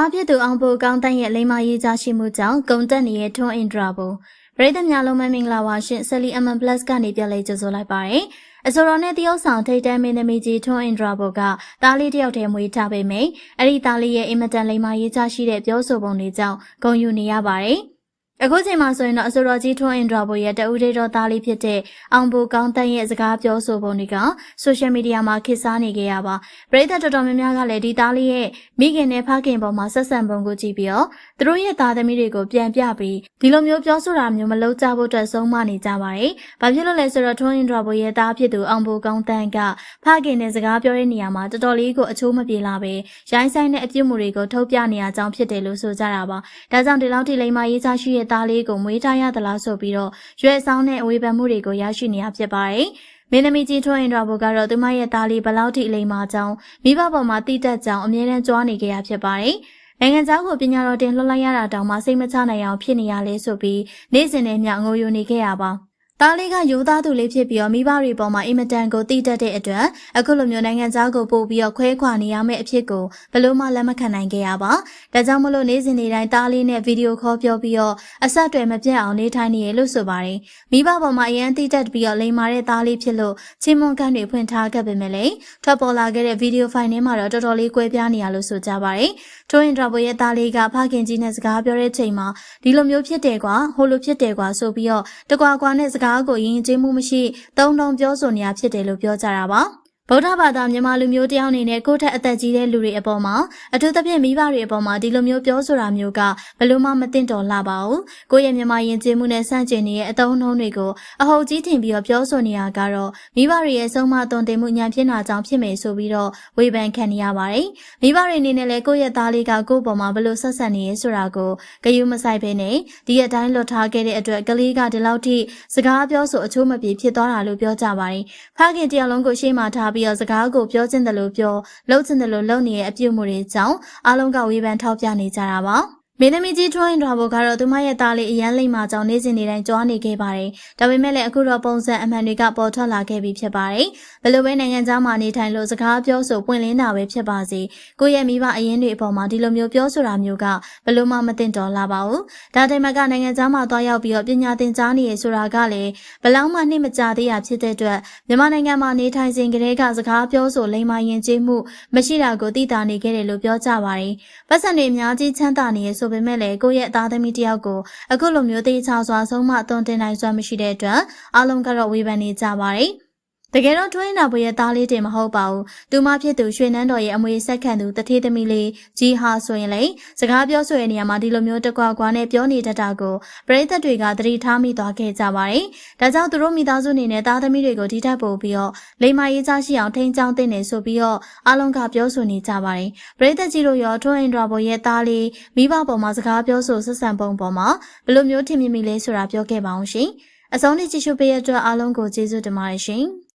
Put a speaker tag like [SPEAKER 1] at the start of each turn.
[SPEAKER 1] တားဖြစ်သူအောင်ဖို့ကောင်းတန်းရဲ့လိမ္မာရေးကြရှိမှုကြောင့်ဂုံတက်နေတဲ့ထွန်းအင်ဒရာဘုံပရိသတ်များလုံးမမင်္ဂလာပါရှင်ဆယ်လီအမန်ပလတ်ကနေပြန်လဲကြိုဆိုလိုက်ပါတယ်အဆိုတော်နဲ့တရုတ်ဆောင်ထိတ်တန်းမင်းသမီးကြီးထွန်းအင်ဒရာဘုံကတားလေးတယောက်တည်းမွေးထားပေမယ့်အဲ့ဒီတားလေးရဲ့အင်မတန်လိမ္မာရေးကြရှိတဲ့ပြောဆိုပုံတွေကြောင့်ဂုံယူနေရပါတယ် အခုချိန်မှာဆိုရင်တော့အဆိုတော်ကြီးထွန်းအင်ဒရာဘိုရဲ့တဦးတေတော်သားလေးဖြစ်တဲ့အောင်ဘူကောင်းတန်းရဲ့စကားပြောဆိုပုံတွေကဆိုရှယ်မီဒီယာမှာခေတ်စားနေကြရပါပရိသတ်တော်တော်များများကလည်းဒီသားလေးရဲ့မိခင်နဲ့ဖခင်ပေါ်မှာဆက်ဆံပုံကိုကြည့်ပြီးတော့သူတို့ရဲ့သားသမီးတွေကိုပြန်ပြပြီးဒီလိုမျိုးပြောဆိုတာမျိုးမလုပ်ကြဖို့အတွက်ဆုံးမနေကြပါတယ်။ဘာဖြစ်လို့လဲဆိုတော့ထွန်းအင်ဒရာဘိုရဲ့သားဖြစ်သူအောင်ဘူကောင်းတန်းကဖခင်နဲ့စကားပြောတဲ့နေရာမှာတော်တော်လေးကိုအချိုးမပြေလာပဲရိုင်းဆိုင်တဲ့အပြုတ်မှုတွေကိုထုတ်ပြနေရကြောင်းဖြစ်တယ်လို့ဆိုကြတာပါ။ဒါကြောင့်ဒီလောက်ထိလိမ္မာရေးချရှိရဲ့သားလေးကိုမွေးထားရသလားဆိုပြီးတော့ရွယ်ဆောင်တဲ့အဝေဖန်မှုတွေကိုရရှိနေရဖြစ်ပါတယ်။မင်းသမီးကြီးထွန်းရင်တော်ဘုကတော့သူမရဲ့သားလေးဘလောက်ထိအလိမ္မာကြောင်းမိဘပေါ်မှာတည်တက်ကြောင်းအမြဲတမ်းကြွားနေကြရဖြစ်ပါတယ်။နိုင်ငံသားကိုပညာတော်တင်လှုပ်လိုက်ရတာတောင်မှစိတ်မချနိုင်အောင်ဖြစ်နေရလဲဆိုပြီးနေ့စဉ်နဲ့မျှငိုယိုနေခဲ့ရပါ သားလေးကရိုးသားသူလေးဖြစ်ပြီးတော့မိဘတွေပေါ်မှာအင်မတန်ကိုတည်တတ်တဲ့အတွက်အခုလိုမျိုးနိုင်ငံသားကိုပို့ပြီးတော့ခွဲခွာနေရမယ့်အဖြစ်ကိုဘယ်လို့မှလက်မခံနိုင်ခဲ့ရပါ။ဒါကြောင့်မလို့နေ့စဉ်နေ့တိုင်းသားလေးနဲ့ဗီဒီယိုခေါ်ပြောပြီးတော့အဆက်အသွယ်မပြတ်အောင်နေထိုင်နေရလို့ဆိုပါတယ်။မိဘပေါ်မှာအရန်တည်တတ်ပြီးတော့လိန်မာတဲ့သားလေးဖြစ်လို့ချင်းမွန်ကန်တွေဖွင့်ထားခဲ့ပေမဲ့လည်းထွက်ပေါ်လာခဲ့တဲ့ဗီဒီယိုဖိုင်ထဲမှာတော့တော်တော်လေးကွဲပြားနေရလို့ဆိုကြပါတယ်။ထိုးရင်ဒရာဘိုရဲ့သားလေးကဖခင်ကြီးနဲ့စကားပြောတဲ့ချိန်မှာဒီလိုမျိုးဖြစ်တယ်ကွာဟိုလိုဖြစ်တယ်ကွာဆိုပြီးတော့တကွာကွာနဲ့စကားကိုယဉ်ကျေးမှုမရှိတုံတုံပြောဆိုနေရဖြစ်တယ်လို့ပြောကြတာပါ ဗုဒ္ဓဘာသာမြန်မာလူမျိုးတယောက်အနေနဲ့ကိုယ့်ထက်အသက်ကြီးတဲ့လူတွေအပေါ်မှာအထူးသဖြင့်မိဘတွေအပေါ်မှာဒီလိုမျိုးပြောဆိုတာမျိုးကဘလို့မှမသင့်တော်လှပါဘူး။ကိုယ့်ရဲ့မြန်မာယဉ်ကျေးမှုနဲ့ဆန့်ကျင်နေတဲ့အတုံးနှုံးတွေကိုအဟုတ်ကြီးထင်ပြီးတော့ပြောဆိုနေရကတော့မိဘတွေရဲ့ဆုံးမသွန်သင်မှုညံဖြစ်နာကြောင့်ဖြစ်မယ်ဆိုပြီးတော့ဝေဖန်ခံနေရပါတယ်။မိဘတွေအနေနဲ့လည်းကိုယ့်ရဲ့သားလေးကကိုယ့်ပေါ်မှာဘလို့ဆက်ဆက်နေရဲဆိုတာကိုဂယုမဆိုင်ဘဲနဲ့ဒီအတိုင်းလွတ်ထားခဲ့တဲ့အတွက်ကလေးကဒီလောက်ထိစကားပြောဆိုအချိုးမပြေဖြစ်သွားတာလို့ပြောကြပါတယ်။ဖခင်တရားလုံးကိုရှေ့မှာထားပြီးတော့စကားကိုပြောချင်တယ်လို့ပြောလှုပ်ချင်တယ်လို့လုပ်နေတဲ့အပြုအမူတွေကြောင့်အားလုံးကဝေဖန်ထောက်ပြနေကြတာပါ မင်းသမီးကြီးထွန်းရင်တော်ဘကတော့သူမရဲ့သားလေးအရန်လိမ့်မာကြောင့်နေစဉ်နေတိုင်းကြွားနေခဲ့ပါတယ်။ဒါပေမဲ့လည်းအခုတော့ပုံစံအမှန်တွေကပေါ်ထွက်လာခဲ့ပြီဖြစ်ပါတယ်။ဘယ်လိုပဲနိုင်ငံသားမှာနေထိုင်လို့စကားပြောဆိုပွင့်လင်းတာပဲဖြစ်ပါစေ။ကိုယ့်ရဲ့မိဘအရင်တွေအပေါ်မှာဒီလိုမျိုးပြောဆိုတာမျိုးကဘယ်လိုမှမသင့်တော်လာပါဘူး။ဒါတိုင်မကနိုင်ငံသားမှာသွားရောက်ပြီးတော့ပညာသင်ကြားနေရဆိုတာကလည်းဘလောက်မှနှိမကြသေးရဖြစ်တဲ့အတွက်မြန်မာနိုင်ငံမှာနေထိုင်စဉ်ကတည်းကစကားပြောဆိုလိမ္မာရင်ကျေးမှုမရှိတာကိုသိတာနေခဲ့တယ်လို့ပြောကြပါတယ်။ပတ်စံတွေအများကြီးချမ်းသာနေရဆိုပေမဲ့လည်းကိုယ့်ရဲ့သားသမီးတယောက်ကိုအခုလိုမျိုးတေချာစွာဆုံးမအသွင်တင်နိုင်စွမ်းမရှိတဲ့အတွက်အားလုံးကတော့ဝေဖန်နေကြပါတယ်။ တကယ်တော့တွင်းနာဘွေရဲ့သားလေးတင်မဟုတ်ပါဘူး။သူမဖြစ်သူရွှေနန်းတော်ရဲ့အမွေဆက်ခံသူတထေးသမီးလေးကြီးဟာဆိုရင်လေစကားပြောဆိုတဲ့နေရာမှာဒီလိုမျိုးတကွာကွာနဲ့ပြောနေတတ်တာကိုပရိသတ်တွေကသတိထားမိသွားခဲ့ကြပါတယ်။ဒါကြောင့်သူတို့မိသားစုအနေနဲ့သားသမီးတွေကိုဒီထက်ပိုပြီးတော့လိမ္မာရေးချရှိအောင်ထိန်းချောင်းသင့်နေဆိုပြီးတော့အားလုံးကပြောဆိုနေကြပါတယ်။ပရိသတ်ကြီးတို့ရောထွန်းအင်ဒရာဘွေရဲ့သားလေးမိဘပေါ်မှာစကားပြောဆိုဆက်ဆံပုံပေါ်မှာဘယ်လိုမျိုးထင်မြင်မိလဲဆိုတာပြောခဲ့ပါအောင်ရှင်။အဆုံးထိကြည့်ရှုပေးရတဲ့အတွက်အားလုံးကိုကျေးဇူးတင်ပါတယ်ရှင်။